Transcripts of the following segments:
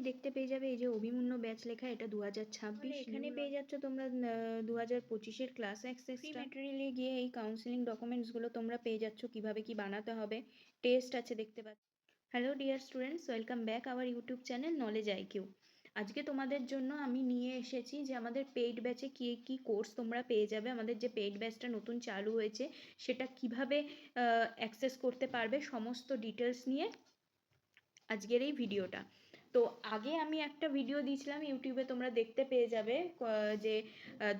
এখানেই দেখতে পেয়ে যাবে এই যে অভিমন্যু ব্যাচ লেখা এটা দু হাজার ছাব্বিশ এখানে পেয়ে যাচ্ছ তোমরা দু হাজার পঁচিশের ক্লাস অ্যাক্সেস ফ্রি ম্যাটেরিয়ালে গিয়ে এই কাউন্সিলিং ডকুমেন্টসগুলো তোমরা পেয়ে যাচ্ছ কীভাবে কি বানাতে হবে। টেস্ট আছে দেখতে পাচ্ছ। Hello dear students welcome back our YouTube channel knowledge IQ আজকে তোমাদের জন্য আমি নিয়ে এসেছি যে আমাদের পেইড ব্যাচে কী কী কোর্স তোমরা পেয়ে যাবে। আমাদের যে পেইড ব্যাচটা নতুন চালু হয়েছে সেটা কীভাবে অ্যাক্সেস করতে পারবে সমস্ত ডিটেলস নিয়ে আজকের এই ভিডিওটা তো আগে আমি একটা ভিডিও দিয়েছিলাম ইউটিউবে তোমরা দেখতে পেয়ে যাবে যে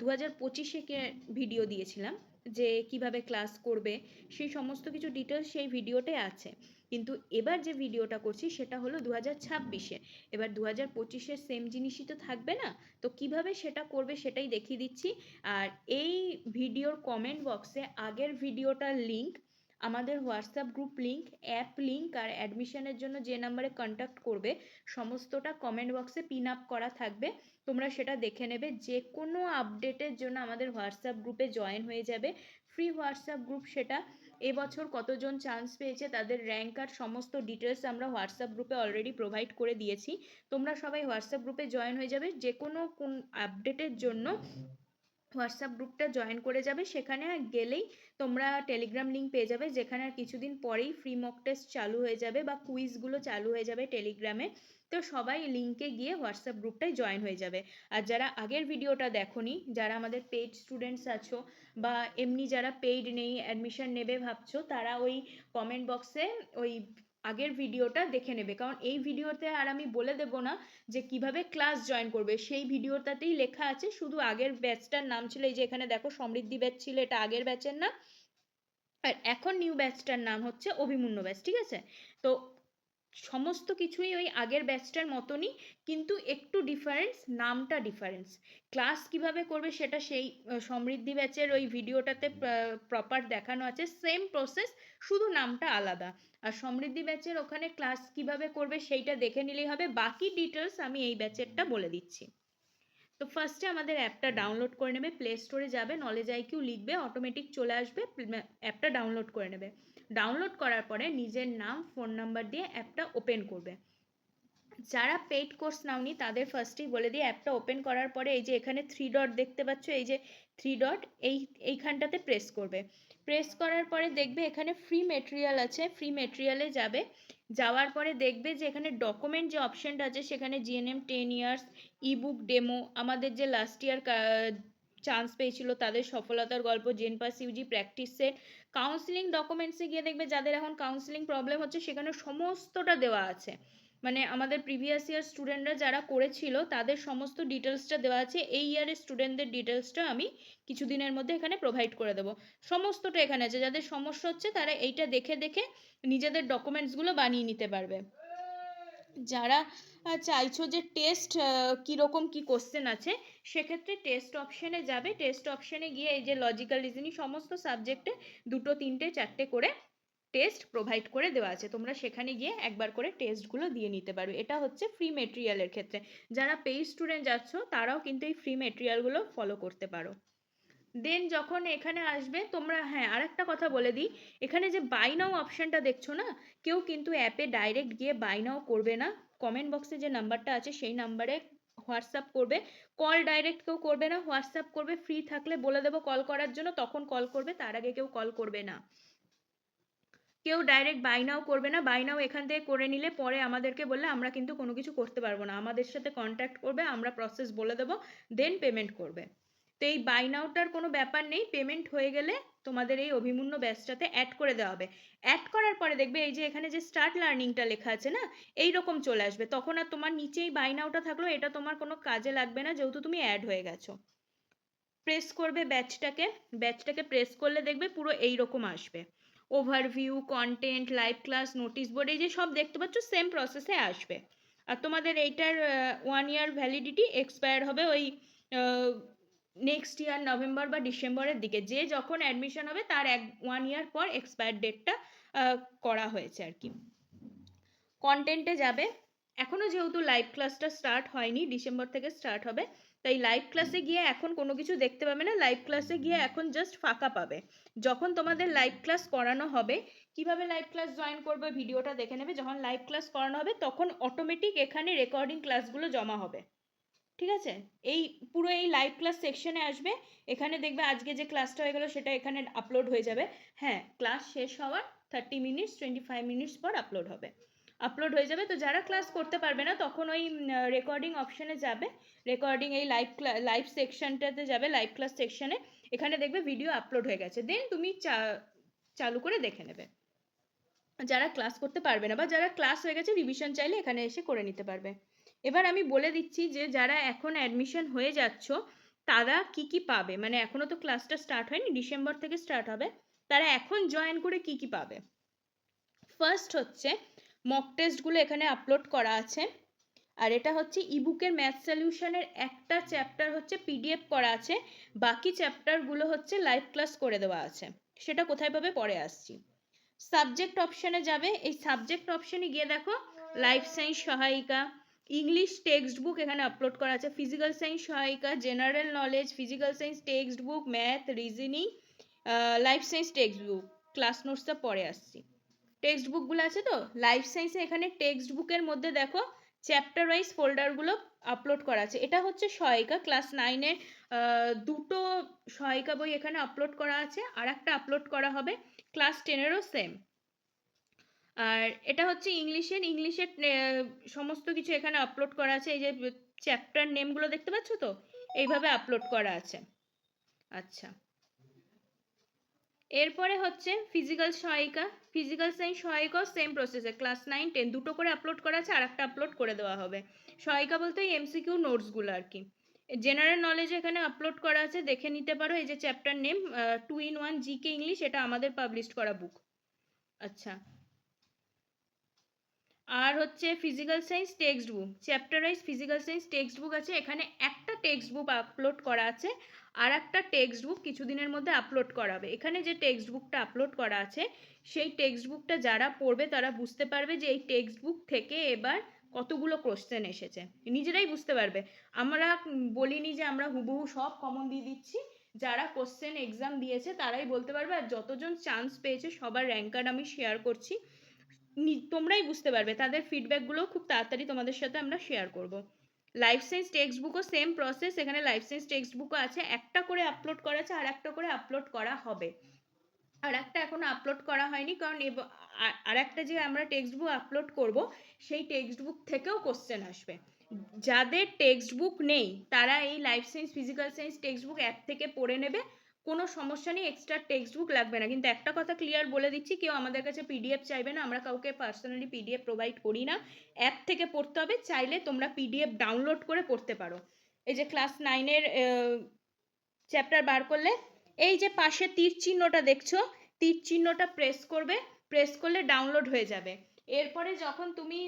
দু হাজার পঁচিশে ভিডিও দিয়েছিলাম, যে কীভাবে ক্লাস করবে, সেই সমস্ত কিছু ডিটেলস সেই ভিডিওতে আছে। কিন্তু এবার যে ভিডিওটা করছি, সেটা হলো দু হাজার ছাব্বিশে। এবার দু হাজার পঁচিশের সেম জিনিসই তো থাকবে না? তো কীভাবে সেটা করবে সেটাই দেখিয়ে দিচ্ছি। আর এই ভিডিওর কমেন্ট বক্সে আগের ভিডিওটার লিঙ্ক আমাদের WhatsApp group link, app link আর অ্যাডমিশনের জন্য যে নাম্বারে কন্ট্যাক্ট করবে, সমস্তটা কমেন্ট বক্সে পিন আপ করা থাকবে। তোমরা সেটা দেখে নেবে। যে কোনো আপডেটের জন্য আমাদের হোয়াটসঅ্যাপ গ্রুপে জয়েন হয়ে যাবে। ফ্রি হোয়াটসঅ্যাপ গ্রুপ সেটা এবছর কতজন চান্স পেয়েছে, তাদের র্যাঙ্ক আর সমস্ত ডিটেলস আমরা হোয়াটসঅ্যাপ গ্রুপে অলরেডি প্রোভাইড করে দিয়েছি। তোমরা সবাই হোয়াটসঅ্যাপ গ্রুপে জয়েন হয়ে যাবে। যে কোনো কোন আপডেটের জন্য হোয়াটসঅ্যাপ গ্রুপটা জয়েন করে যাবে, সেখানে গেলেই তোমরা টেলিগ্রাম লিঙ্ক পেয়ে যাবে, যেখানে আর কিছুদিন পরেই ফ্রি মক টেস্ট চালু হয়ে যাবে বা কুইজগুলো চালু হয়ে যাবে টেলিগ্রামে তো সবাই লিঙ্কে গিয়ে হোয়াটসঅ্যাপ গ্রুপটায় জয়েন হয়ে যাবে। আর যারা আগের ভিডিওটা দেখোনি, যারা আমাদের পেইড স্টুডেন্টস আছো বা এমনি যারা পেইড নেই অ্যাডমিশন নেবে ভাবছ, তারা ওই কমেন্ট বক্সে ওই আগের ভিডিওটা দেখে নেবে। কারণ এই ভিডিওতে আর আমি বলে দেব না যে কীভাবে ক্লাস জয়েন করবে। সেই ভিডিওটাতেই লেখা আছে, শুধু আগের ব্যাচটার নাম ছিল, এই যে এখানে দেখো সমৃদ্ধি ব্যাচ ছিল, এটা আগের ব্যাচের নাম। আর এখন নিউ ব্যাচটার নাম হচ্ছে অভিমন্যু ব্যাচ ঠিক আছে? তো সমস্ত কিছুই ওই আগের ব্যাচটার মতনই, কিন্তু একটু ডিফারেন্স নামটা ডিফারেন্স ক্লাস কীভাবে করবে সেটা সেই সমৃদ্ধি ব্যাচের ওই ভিডিওটাতে প্রপার দেখানো আছে। সেম প্রসেস শুধু নামটা আলাদা। আর সমৃদ্ধি ব্যাচের ওখানে ক্লাস কীভাবে করবে সেইটা দেখে নিলেই হবে। বাকি ডিটেলস আমি এই ব্যাচেরটা বলে দিচ্ছি। তো ফার্স্টে আমাদের অ্যাপটা ডাউনলোড করে নেবে। প্লে স্টোরে যাবে নলেজ আইকিউ লিখবে অটোমেটিক চলে আসবে অ্যাপটা ডাউনলোড করে নেবে। ডাউনলোড করার পরে নিজের নাম ফোন নাম্বার দিয়ে অ্যাপটা ওপেন করবে। যারা পেইড কোর্স নাওনি, তাদের ফার্স্টেই বলে দিই অ্যাপটা ওপেন করার পরে এই যে এখানে থ্রি ডট দেখতে পাচ্ছ, এই যে থ্রি ডট এই, এইখানটাতে প্রেস করবে। প্রেস করার পরে দেখবে এখানে ফ্রি মেটেরিয়াল আছে ফ্রি মেটেরিয়ালে যাবে। যাওয়ার পরে দেখবে যে এখানে ডকুমেন্ট যে অপশানটা আছে, সেখানে GNM ten years ebook demo আমাদের যে লাস্ট ইয়ার চান্স পেয়েছিল, তাদের সফলতার গল্প gen pass UG practice set counselling ডকুমেন্টসে গিয়ে দেখবে যাদের এখন কাউন্সিলিং প্রবলেম হচ্ছে, সেখানে সমস্তটা দেওয়া আছে। মানে আমাদের প্রিভিয়াস ইয়ার স্টুডেন্টরা যারা করেছিল, তাদের সমস্ত ডিটেলসটা দেওয়া আছে। এই ইয়ারের স্টুডেন্টদের ডিটেলসটা আমি কিছুদিনের মধ্যে এখানে প্রোভাইড করে দেবো। সমস্তটা এখানে আছে। যাদের সমস্যা হচ্ছে, তারা এইটা দেখে দেখে নিজেদের ডকুমেন্টসগুলো বানিয়ে নিতে পারবে। যারা চাইছো যে টেস্ট কীরকম কী কোশ্চেন আছে, সেক্ষেত্রে টেস্ট অপশানে যাবে। টেস্ট অপশানে গিয়ে এই যে লজিক্যাল রিজনিং সমস্ত সাবজেক্টে দুটো, তিনটে, চারটে করে টেস্ট প্রোভাইড করে দেওয়া আছে। তোমরা সেখানে গিয়ে একবার করে টেস্টগুলো দিয়ে নিতে পারবে এটা হচ্ছে ফ্রি মেটেরিয়ালের ক্ষেত্রে। যারা পেই স্টুডেন্ট যাচ্ছ, তারাও কিন্তু এই ফ্রি মেটেরিয়ালগুলো ফলো করতে পারো। দেন যখন এখানে আসবে, তোমরা হ্যাঁ আর একটা কথা বলে দিই। এখানে যে বাই নাও অপশানটা দেখছ না, কেউ কিন্তু অ্যাপে ডাইরেক্ট গিয়ে বাই নাও করবে না। কমেন্ট বক্সে যে নাম্বারটা আছে, সেই নাম্বারে হোয়াটসঅ্যাপ করবে। কল ডাইরেক্ট কেউ করবে না হোয়াটসঅ্যাপ করবে। ফ্রি থাকলে বলে দেবো কল করার জন্য, তখন কল করবে, তার আগে কেউ কল করবে না। কেউ ডাইরেক্ট বাই নাও করবে না। বাই নাও এখান থেকে করে নিলে পরে আমাদেরকে বললে, আমরা কিন্তু কোনো কিছু করতে পারব না। আমাদের সাথে কন্ট্যাক্ট করবে, আমরা প্রসেস বলে দেবো দেন পেমেন্ট করবে। তো এই বাই নাওটার কোনো ব্যাপার নেই পেমেন্ট হয়ে গেলে তোমাদের এই অভিমূন্য ব্যাচটাতে অ্যাড করে দেওয়া হবে। অ্যাড করার পরে দেখবে এই যে এখানে যে স্টার্ট লার্নিংটা লেখা আছে না, এই রকম চলে আসবে। তখন আর তোমার নিচেই বাই নাওটা থাকল এটা তোমার কোনো কাজে লাগবে না, যেহেতু তুমি অ্যাড হয়ে গেছো। প্রেস করবে ব্যাচটাকে ব্যাচটাকে প্রেস করলে দেখবে পুরো এই রকম আসবে। Overview content live class notice board এই যে সব দেখতে পাচ্ছ সেম প্রসেসে আসবে। আর তোমাদের এইটার ওয়ান ইয়ার ভ্যালিডিটি এক্সপায়ার হবে ওই নেক্সট ইয়ার নভেম্বর বা ডিসেম্বরের দিকে, যে যখন অ্যাডমিশন হবে, তার এক ওয়ান ইয়ার পর এক্সপায়ার ডেটটা করা হয়েছে আর কি। কন্টেন্টে যাবে। এখনও যেহেতু লাইভ ক্লাসটা স্টার্ট হয়নি ডিসেম্বর থেকে স্টার্ট হবে, তাই লাইভ ক্লাসে গিয়ে এখন কোনো কিছু দেখতে পাবে না। লাইভ ক্লাসে গিয়ে এখন জাস্ট ফাঁকা পাবে। যখন তোমাদের লাইভ ক্লাস করানো হবে, কীভাবে লাইভ ক্লাস জয়েন করবে ভিডিওটা দেখে নেবে? যখন লাইভ ক্লাস করানো হবে, তখন অটোমেটিক এখানে রেকর্ডিং ক্লাসগুলো জমা হবে। ঠিক আছে? এই পুরো এই লাইভ ক্লাস সেকশনে আসবে। এখানে দেখবে আজকে যে ক্লাসটা হয়ে গেলো সেটা এখানে আপলোড হয়ে যাবে। হ্যাঁ ক্লাস শেষ হওয়ার thirty minutes twenty five minutes পর আপলোড হবে। আপলোড হয়ে যাবে। তো যারা ক্লাস করতে পারবে না, তখন ওই রেকর্ডিং অপশানে যাবে। রেকর্ডিং এই লাইভ ক্লা লাইভ সেকশনটাতে যাবে লাইভ ক্লাস সেকশনে এখানে দেখবে ভিডিও আপলোড হয়ে গেছে। দেন তুমি চা, চালু করে দেখে নেবে। যারা ক্লাস করতে পারবে না বা যারা ক্লাস হয়ে গেছে রিভিশন চাইলে এখানে এসে করে নিতে পারবে। এবার আমি বলে দিচ্ছি যে, যারা এখন অ্যাডমিশন হয়ে যাচ্ছ, তারা কি কি পাবে? মানে এখনও তো ক্লাসটা স্টার্ট হয়নি ডিসেম্বর থেকে স্টার্ট হবে। তারা এখন জয়েন করে কি কি পাবে? ফার্স্ট হচ্ছে মক টেস্টগুলো এখানে আপলোড করা আছে। আর এটা হচ্ছে ইবুকের ম্যাথ সলিউশনের একটা চ্যাপ্টার হচ্ছে পিডিএফ করা আছে। বাকি চ্যাপ্টারগুলো হচ্ছে লাইভ ক্লাস করে দেওয়া আছে। সেটা কোথায় পাবে? পরে আসছি। সাবজেক্ট অপশানে যাবে। এই সাবজেক্ট অপশানে গিয়ে দেখো লাইফ সায়েন্স সহায়িকা। ইংলিশ টেক্সট বুক এখানে আপলোড করা আছে। ফিজিক্যাল সায়েন্স সহায়িকা general knowledge physical science text book math reasoning life science text book class নোটসটা পরে আসছি। টেক্সট বুকগুলো আছে তো? লাইফ সায়েন্সে এখানে টেক্সট বুকের মধ্যে দেখো চ্যাপ্টার ওয়াইজ ফোল্ডারগুলো আপলোড করা আছে। এটা হচ্ছে সহায়িকা। ক্লাস নাইনের দুটো সহায়িকা বই এখানে আপলোড করা আছে। আর একটা আপলোড করা হবে। ক্লাস টেনেরও সেম আর এটা হচ্ছে ইংলিশের ইংলিশের সমস্ত কিছু এখানে আপলোড করা আছে। এই যে চ্যাপ্টার নেমগুলো দেখতে পাচ্ছ তো? এইভাবে আপলোড করা আছে। আচ্ছা। এরপরে হচ্ছে ফিজিক্যাল সহায়িকা। ফিজিক্যাল সায়েন্স সহায়িকাও সেম প্রসেসে ক্লাস নাইন টেন দুটো করে আপলোড করা আছে আর একটা আপলোড করে দেওয়া হবে। সহায়িকা বলতে এই এমসিকিউ নোটসগুলো আর কি। জেনারেল নলেজ এখানে আপলোড করা আছে। দেখে নিতে পারো, এই যে chapter name two in one GK English এটা আমাদের পাবলিশ করা বুক আচ্ছা। আর হচ্ছে physical science text book chapter wise physical science text book আছে। এখানে একটা টেক্সট বুক আপলোড করা আছে আর একটা টেক্সট বুক কিছুদিনের মধ্যে আপলোড করা হবে এখানে যে টেক্সট বুকটা আপলোড করা আছে, সেই টেক্সট বুকটা যারা পড়বে তারা বুঝতে পারবে যে এই টেক্সট বুক থেকে এবার কতগুলো কোশ্চেন এসেছে। নিজেরাই বুঝতে পারবে। আমরা বলিনি যে আমরা হুবহু সব কমন দিয়ে দিচ্ছি। যারা কোশ্চেন এক্সাম দিয়েছে তারাই বলতে পারবে আর যতজন চান্স পেয়েছে সবার র্যাঙ্ক কার্ড আমি শেয়ার করছি। তোমরাই বুঝতে পারবে, তাদের ফিডব্যাকগুলো খুব তাড়াতাড়ি তোমাদের সাথে আমরা শেয়ার করব। লাইফ সায়েন্স টেক্সট বুকও সেম প্রসেস এখানে লাইফ সায়েন্স টেক্সট বুকও আছে, একটা করে আপলোড করা আছে, আর একটা করে আপলোড করা হবে। আর একটা এখনও আপলোড করা হয়নি, কারণ আর একটা যে আমরা টেক্সট বুক আপলোড করব, সেই টেক্সট বুক থেকেও কোশ্চেন আসবে। যাদের টেক্সট বুক নেই, তারা এই life science physical science text book app থেকে পড়ে নেবে কোনো সমস্যা নেই এক্সট্রা টেক্সট বুক লাগবে না। কিন্তু একটা কথা ক্লিয়ার বলে দিচ্ছি, কেউ আমাদের কাছে পিডিএফ চাইবে না, আমরা কাউকে পার্সোনালি পিডিএফ প্রোভাইড করি না। অ্যাপ থেকে পড়তে হবে, চাইলে তোমরা পিডিএফ ডাউনলোড করে পড়তে পারো। এই যে ক্লাস নাইনের চ্যাপ্টার বার করলে, এই যে পাশে তীর চিহ্নটা দেখছ, তীর চিহ্নটা প্রেস করবে প্রেস করলে ডাউনলোড হয়ে যাবে। এরপরে যখন তুমি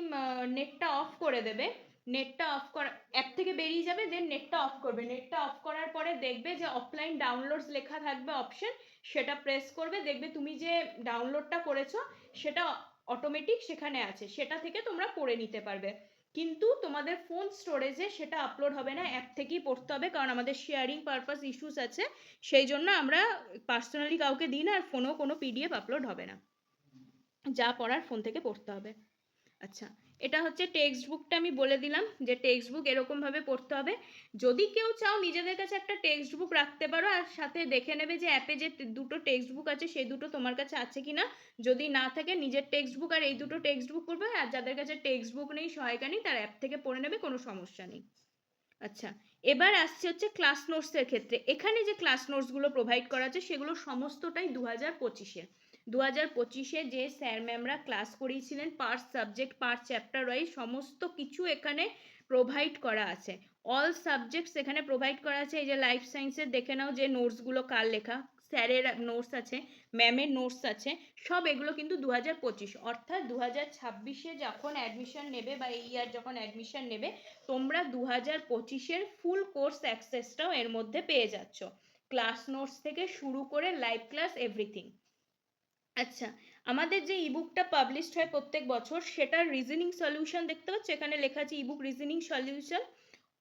নেটটা অফ করে দেবে নেটটা অফ করা অ্যাপ থেকে বেরিয়ে যাবে দেন নেটটা অফ করবে। নেটটা অফ করার পরে দেখবে যে অফলাইন ডাউনলোডস লেখা থাকবে অপশন সেটা প্রেস করবে, দেখবে তুমি যে ডাউনলোডটা করেছ, সেটা অটোমেটিক সেখানে আছে। সেটা থেকে তোমরা পড়ে নিতে পারবে। কিন্তু তোমাদের ফোন স্টোরেজে সেটা আপলোড হবে না অ্যাপ থেকেই পড়তে হবে, কারণ আমাদের শেয়ারিং পারপাস ইস্যুস আছে। সেই জন্য আমরা পার্সোনালি কাউকে দিই না, আর ফোনেও কোনো পিডিএফ আপলোড হবে না। যা পড়ার ফোন থেকে পড়তে হবে। আচ্ছা। এটা হচ্ছে টেক্সট বুকটা আমি বলে দিলাম যে টেক্সট বুক এরকমভাবে পড়তে হবে। যদি কেউ চাও নিজেদের কাছে একটা টেক্সট বুক রাখতে পারো আর সাথে দেখে নেবে যে অ্যাপে যে দুটো টেক্সট বুক আছে সেই দুটো তোমার কাছে আছে কি না যদি না থাকে নিজের টেক্সট বুক আর এই দুটো টেক্সট বুক করবে আর যাদের কাছে টেক্সট বুক নেই, সহায়িকা নেই, তার অ্যাপ থেকে পড়ে নেবে, কোনো সমস্যা নেই। আচ্ছা এবার আসছে হচ্ছে ক্লাস নোটসের ক্ষেত্রে। এখানে যে ক্লাস নোটসগুলো প্রোভাইড করা আছে সেগুলো সমস্তটাই দু হাজার পঁচিশের দু হাজার পঁচিশে যে স্যার ম্যামরা ক্লাস করিয়েছিলেন per subject per chapter wise সমস্ত কিছু এখানে প্রোভাইড করা আছে। অল সাবজেক্টস এখানে প্রোভাইড করা আছে। এই যে লাইফ সায়েন্সের দেখে নাও যে নোটসগুলো কার লেখা, স্যারের নোটস আছে ম্যামের নোটস আছে, সব এগুলো কিন্তু দু হাজার পঁচিশ। অর্থাৎ দু হাজার ছাব্বিশে যখন অ্যাডমিশন নেবে বা এই ইয়ার যখন অ্যাডমিশন নেবে, তোমরা দু হাজার পঁচিশের ফুল কোর্স অ্যাক্সেসটাও এর মধ্যে পেয়ে যাচ্ছ। ক্লাস নোটস থেকে শুরু করে লাইভ ক্লাস এভরিথিং আচ্ছা আমাদের যে ইবুকটা পাবলিশড হয় প্রত্যেক বছর, সেটার রিজনিং সলিউশন দেখতে পাচ্ছ? এখানে লেখা আছে ইবুক রিজনিং সলিউশন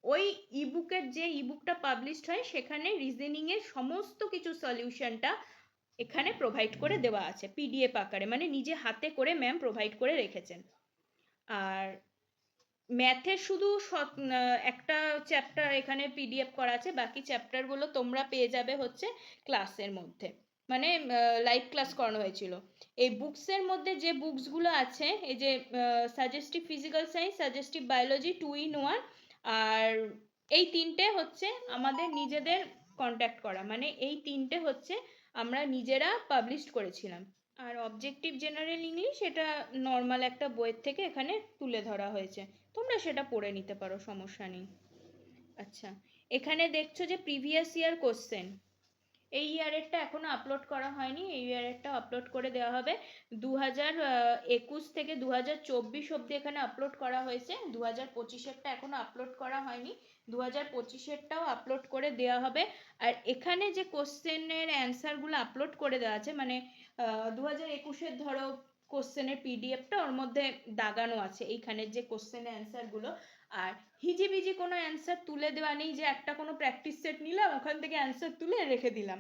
ওই ইবুকের যে ইবুকটা পাবলিশড হয়, সেখানে রিজনিংয়ের সমস্ত কিছু সলিউশনটা এখানে প্রোভাইড করে দেওয়া আছে পিডিএফ আকারে। মানে নিজে হাতে করে ম্যাম প্রোভাইড করে রেখেছেন। আর ম্যাথের শুধু একটা চ্যাপ্টার এখানে পিডিএফ করা আছে, বাকি চ্যাপ্টারগুলো তোমরা পেয়ে যাবে হচ্ছে ক্লাসের মধ্যে। মানে লাইভ ক্লাস করানো হয়েছিল। এই বুকসের মধ্যে যে বুকসগুলো আছে, এই যে suggestive physical science suggestive biology two in one আর এই তিনটে হচ্ছে আমাদের নিজেদের কন্ট্যাক্ট করা। মানে এই তিনটে হচ্ছে আমরা নিজেরা পাবলিশ করেছিলাম। আর অবজেক্টিভ জেনারেল ইংলিশ এটা নর্মাল একটা বইয়ের থেকে এখানে তুলে ধরা হয়েছে। তোমরা সেটা পড়ে নিতে পারো, সমস্যা নেই। আচ্ছা এখানে দেখছ যে প্রিভিয়াস ইয়ার কোশ্চেন এই ইয়ারেরটা এখনও আপলোড করা হয়নি, এই ইয়ারেরটা আপলোড করে দেওয়া হবে। দু হাজার একুশ থেকে দু হাজার চব্বিশ অব্দি এখানে আপলোড করা হয়েছে। দু হাজার পঁচিশেরটা এখনও আপলোড করা হয়নি। দু হাজার পঁচিশেরটাও আপলোড করে দেওয়া হবে। আর এখানে যে কোশ্চেনের অ্যান্সারগুলো আপলোড করে দেওয়া আছে মানে দু হাজার একুশের ধরো কোশ্চেনের পিডিএফটা ওর মধ্যে দাগানো আছে। এইখানের যে কোশ্চেনের অ্যান্সারগুলো আর হিজিবিজি কোনো অ্যান্সার তুলে দেওয়া নেই যে একটা কোনো প্র্যাকটিস সেট নিলাম, ওখান থেকে অ্যান্সার তুলে রেখে দিলাম।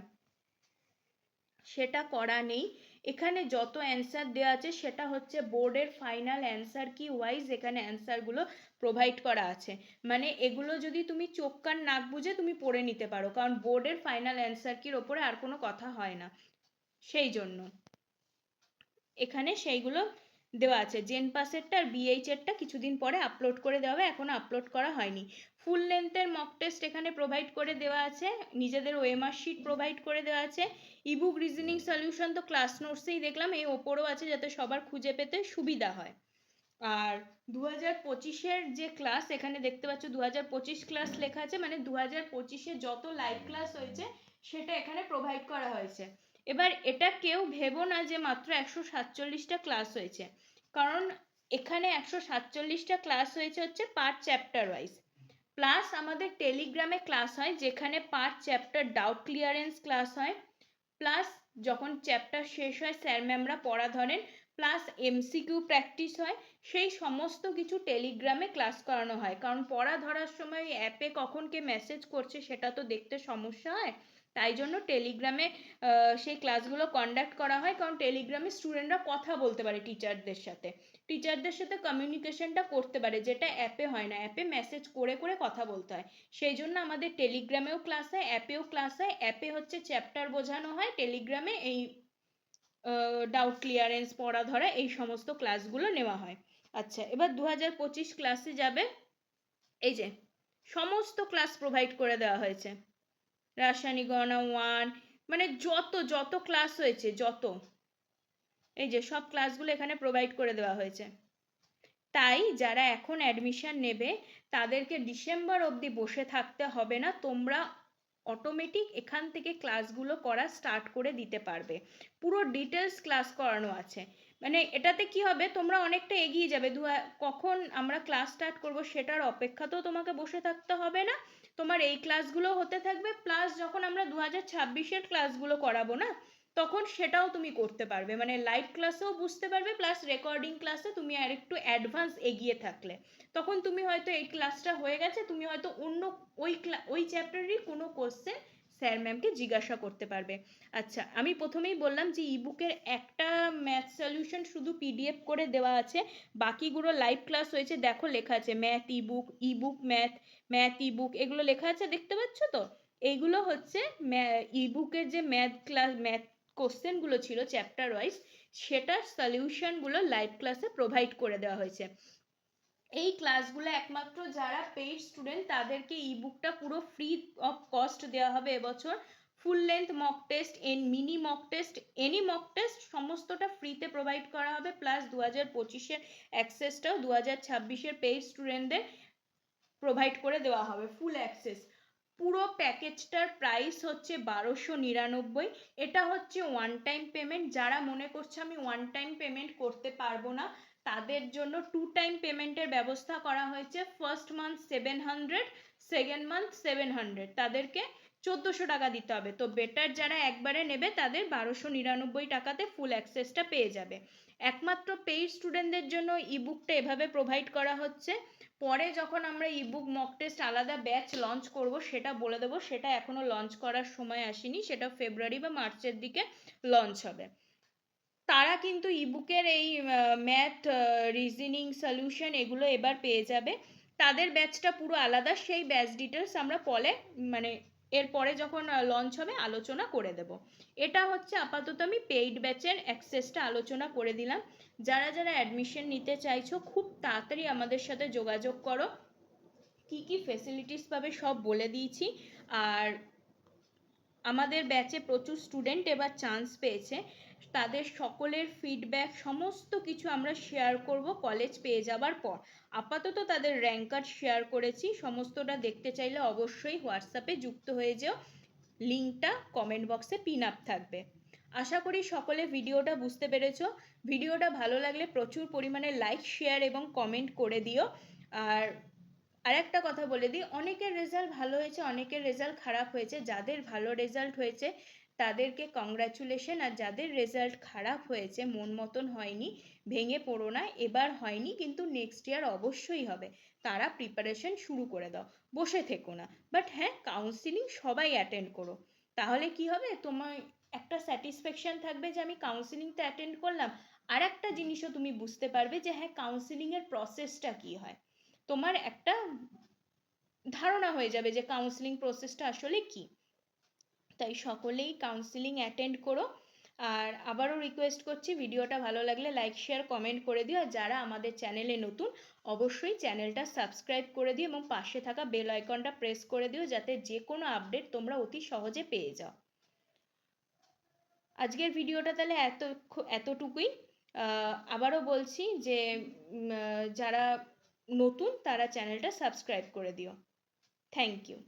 সেটা করা নেই। এখানে যত অ্যান্সার দেওয়া আছে, সেটা হচ্ছে বোর্ডের ফাইনাল অ্যান্সার কি ওয়াইজ এখানে অ্যান্সারগুলো প্রোভাইড করা আছে। মানে এগুলো যদি তুমি চোখ কান নাক বুঝে তুমি পড়ে নিতে পারো, কারণ বোর্ডের ফাইনাল অ্যান্সার কির ওপরে আর কোনো কথা হয় না। সেই জন্য। এখানে সেইগুলো দেওয়া আছে। জেন পাসেরটা আর বিএইচ এরটা কিছুদিন পরে আপলোড করে দেওয়া হবে। এখনও আপলোড করা হয়নি। ফুল লেন্থের মক টেস্ট এখানে প্রোভাইড করে দেওয়া আছে। নিজেদের ওয়েমার শিট প্রোভাইড করে দেওয়া আছে। ইবুক রিজনিং সলিউশন তো ক্লাস নোটসেই দেখলাম। এই ওপরেও আছে যাতে সবার খুঁজে পেতে সুবিধা হয়। আর দু হাজার পঁচিশের যে ক্লাস এখানে দেখতে পাচ্ছ দু হাজার পঁচিশ ক্লাস লেখা আছে। মানে দু হাজার পঁচিশে যত লাইভ ক্লাস হয়েছে, সেটা এখানে প্রোভাইড করা হয়েছে। এবার এটা কেউ ভেবো না যে মাত্র একশো সাতচল্লিশটা ক্লাস হয়েছে। কারণ এখানে একশো সাতচল্লিশটা ক্লাস হয়েছে হচ্ছে পার চ্যাপ্টার ওয়াইজ প্লাস আমাদের টেলিগ্রামে ক্লাস হয়, যেখানে per chapter doubt clearance class হয়। প্লাস যখন চ্যাপ্টার শেষ হয় স্যার ম্যামরা পড়া ধরেন প্লাস এমসিকিউ প্র্যাকটিস হয়, সেই সমস্ত কিছু টেলিগ্রামে ক্লাস করানো হয়। কারণ পড়া ধরার সময় অ্যাপে কখন কে মেসেজ করছে সেটা তো দেখতে সমস্যা হয়। তাই জন্য টেলিগ্রামে সেই ক্লাসগুলো কন্ডাক্ট করা হয়। কারণ টেলিগ্রামে স্টুডেন্টরা কথা বলতে পারে টিচারদের সাথে। টিচারদের সাথে কমিউনিকেশনটা করতে পারে, যেটা অ্যাপে হয় না। অ্যাপে মেসেজ করে করে কথা বলতে হয়। সেই জন্য আমাদের টেলিগ্রামেও ক্লাস হয় অ্যাপেও ক্লাস হয়। অ্যাপে হচ্ছে চ্যাপ্টার বোঝানো হয়। টেলিগ্রামে এই ডাউট ক্লিয়ারেন্স পড়া ধরা এই সমস্ত ক্লাসগুলো নেওয়া হয়। আচ্ছা এবার দু হাজার পঁচিশ ক্লাসে যাবে। এই যে, সমস্ত ক্লাস প্রোভাইড করে দেওয়া হয়েছে। রাসায়নিক গণনা ওয়ান মানে যত যত ক্লাস হয়েছে, যত, এই যে সব ক্লাসগুলো এখানে প্রোভাইড করে দেওয়া হয়েছে। তাই যারা এখন অ্যাডমিশন নেবে, তাদেরকে ডিসেম্বর অবধি বসে থাকতে হবে না, তোমরা অটোমেটিক এখান থেকে ক্লাসগুলো করা স্টার্ট করে দিতে পারবে। পুরো ডিটেলস ক্লাস করানো আছে। মানে এটাতে কি হবে, তোমরা অনেকটা এগিয়ে যাবে। দু, কখন আমরা ক্লাস স্টার্ট করব, সেটার অপেক্ষাতেও তোমাকে বসে থাকতে হবে না তোমার এই ক্লাসগুলো হতে থাকবে প্লাস যখন আমরা দু হাজার ছাব্বিশের ক্লাসগুলো করাবো না, তখন সেটাও তুমি করতে পারবে। মানে লাইভ ক্লাসেও বুঝতে পারবে প্লাস রেকর্ডিং ক্লাসে তুমি আর একটু অ্যাডভান্স এগিয়ে থাকলে। তখন তুমি হয়তো এই ক্লাসটা হয়ে গেছে, তুমি হয়তো অন্য ওই ওই চ্যাপ্টারেরই কোনো কোশ্চেন স্যার ম্যামকে জিজ্ঞাসা করতে পারবে। আচ্ছা আমি প্রথমেই বললাম যে ইবুকের একটা ম্যাথ সলিউশন শুধু পিডিএফ করে দেওয়া আছে, বাকিগুলো লাইভ ক্লাস হয়েছে, দেখো লেখা আছে math ebook ebook math math ebook এগুলো লেখা আছে দেখতে পাচ্ছ তো? এইগুলো হচ্ছে ইবুকের যে ম্যাথ ক্লাস ম্যাথ কোশ্চেনগুলো ছিল চ্যাপ্টার ওয়াইজ সেটার সলিউশনগুলো লাইভ ক্লাসে প্রোভাইড করে দেওয়া হয়েছে। এই ক্লাসগুলো একমাত্র যারা পেইড স্টুডেন্ট তাদেরকে ইবুকটা পুরো ফ্রি অফ কস্ট দেওয়া হবে এবছর। Full length mock test and mini mock test any mock test সমস্তটা ফ্রিতে প্রোভাইড করা হবে। প্লাস দু হাজার পঁচিশের অ্যাক্সেসটাও দু হাজার ছাব্বিশের পেইড স্টুডেন্টদের প্রোভাইড করে দেওয়া হবে ফুল অ্যাক্সেস পুরো প্যাকেজটার প্রাইস হচ্ছে বারোশো নিরানব্বই। এটা হচ্ছে ওয়ান টাইম পেমেন্ট যারা মনে করছে আমি ওয়ান টাইম পেমেন্ট করতে পারব না তাদের জন্য টু টাইম পেমেন্টের ব্যবস্থা করা হয়েছে। First month seven hundred second month seven hundred তাদেরকে চোদ্দোশো টাকা দিতে হবে। তো বেটার যারা একবারে নেবে, তাদের বারোশো নিরানব্বই টাকাতে ফুল অ্যাক্সেসটা পেয়ে যাবে। একমাত্র পেইড স্টুডেন্টদের জন্য ইবুকটা এভাবে প্রোভাইড করা হচ্ছে। পরে যখন আমরা ইবুক মক টেস্ট আলাদা ব্যাচ লঞ্চ করব, সেটা বলে দেবো। সেটা এখনও লঞ্চ করার সময় আসেনি। সেটা ফেব্রুয়ারি বা মার্চের দিকে লঞ্চ হবে। তারা কিন্তু ইবুকের এই ম্যাথ রিজনিং সলিউশন এগুলো এবার পেয়ে যাবে। তাদের ব্যাচটা পুরো আলাদা, সেই ব্যাচ ডিটেলস আমরা পরে মানে এরপরে যখন লঞ্চ হবে, আলোচনা করে দেব। এটা হচ্ছে আপাতত আমি পেইড ব্যাচের অ্যাক্সেসটা আলোচনা করে দিলাম। যারা যারা অ্যাডমিশন নিতে চাইছো, খুব তাড়াতাড়ি আমাদের সাথে যোগাযোগ করো। কি কি ফেসিলিটিস পাবে সব বলে দিয়েছি। আর আমাদের ব্যাচে প্রচুর স্টুডেন্ট এবার চান্স পেয়েছে। তাদের সকলের ফিডব্যাক সমস্ত কিছু আমরা শেয়ার করব কলেজ পেয়ে যাবার পর। আপাতত তাদের র্যাঙ্ক কার্ড শেয়ার করেছি, সমস্তটা দেখতে চাইলে অবশ্যই হোয়াটসঅ্যাপে যুক্ত হয়ে যেও। লিঙ্কটা কমেন্ট বক্সে পিন আপ থাকবে। আশা করি সকলে ভিডিওটা বুঝতে পেরেছ। ভিডিওটা ভালো লাগলে প্রচুর পরিমাণে লাইক শেয়ার এবং কমেন্ট করে দিও। আর আর একটা কথা বলে দিই, অনেকের রেজাল্ট ভালো হয়েছে, অনেকের রেজাল্ট খারাপ হয়েছে। যাদের ভালো রেজাল্ট হয়েছে তাদেরকে কংগ্রাচুলেশন আর যাদের রেজাল্ট খারাপ হয়েছে, মন মতন হয়নি, ভেঙে পড়ো না, এবার হয়নি কিন্তু নেক্সট ইয়ার অবশ্যই হবে। তারা প্রিপারেশন শুরু করে দাও, বসে থেকো না। বাট হ্যাঁ কাউন্সিলিং সবাই অ্যাটেন্ড করো। তাহলে কি হবে? তোমার একটা স্যাটিসফ্যাকশন থাকবে যে আমি কাউন্সিলিংটা অ্যাটেন্ড করলাম। আর একটা জিনিসও তুমি বুঝতে পারবে যে হ্যাঁ কাউন্সিলিংয়ের প্রসেসটা কি হয়? তোমার একটা ধারণা হয়ে যাবে যে কাউন্সিলিং প্রসেসটা আসলে কি। তাই সকলেই কাউন্সিলিং অ্যাটেন্ড করো। আর আবারও রিকোয়েস্ট করছি, ভিডিওটা ভালো লাগলে লাইক শেয়ার কমেন্ট করে দিও। আর যারা আমাদের চ্যানেলে নতুন, অবশ্যই চ্যানেলটা সাবস্ক্রাইব করে দিও এবং পাশে থাকা বেল আইকনটা প্রেস করে দিও যাতে যে কোনো আপডেট তোমরা অতি সহজে পেয়ে যাও। আজকের ভিডিওটা তাহলে এত, এতটুকুই। আবারও বলছি যে যারা নতুন তারা চ্যানেলটা সাবস্ক্রাইব করে দিও। Thank you